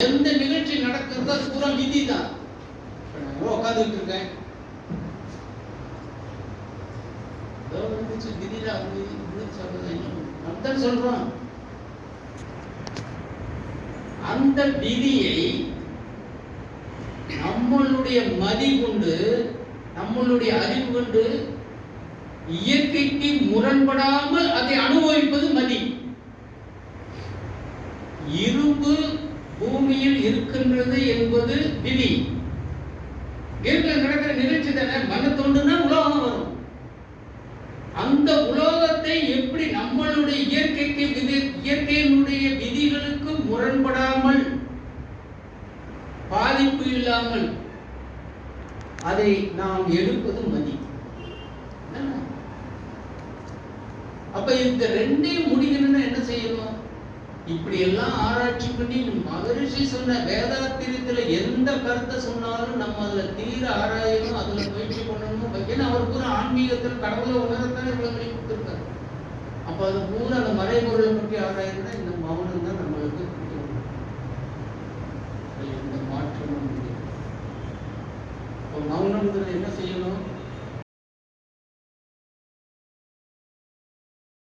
எந்த நிகழ்ச்சி நடக்கிறது அது பூரா விதி தான் உட்காந்துட்டு இருக்கேன் ஏதோ சொல்றோம். அந்த விதியை நம்மளுடைய மதி கொண்டு நம்மளுடைய அறிவு கொண்டு இயற்கைக்கு முரண்படாமல் அதை அனுபவிப்பது மதி. இரும்பு பூமியில் இருக்கின்றது என்பது விதி. இயற்கையில் நடக்கிற நிகழ்ச்சி தானே? மன தோண்டுனா உலோகம் வரும். அந்த உலோகத்தை எப்படி நம்மளுடைய இயற்கைக்கு விதி இயற்கையினுடைய விதிகளுக்கு முரண்படாமல் பாதிப்பு இல்லாமல் அதை நாம் எடுப்பது மதி. அப்ப இந்த ரெண்டையும் முடிக்கணும்னா இப்படி எல்லாம் ஆராய்ச்சி பண்ணி மகரிஷி சொன்ன வேதாத்திரியத்துல எந்த கருத்தை சொன்னாலும் நம்ம அதுல தீர ஆராயணும் அதுல முயற்சி பண்ணணும் ஏன்னா அவர் பூரா ஆன்மீகத்தில் கடவுளை உணரத்தானே இவ்வளவு பண்ணி கொடுத்துருக்காரு. அப்ப அது பூரா அந்த மறைபொருளை பற்றி ஆராயிருந்தா இந்த மௌனம் தான் நம்மளுக்கு பிடிக்கும். அதுல எந்த மாற்றமும் மௌனம்ங்கிறது என்ன செய்யணும்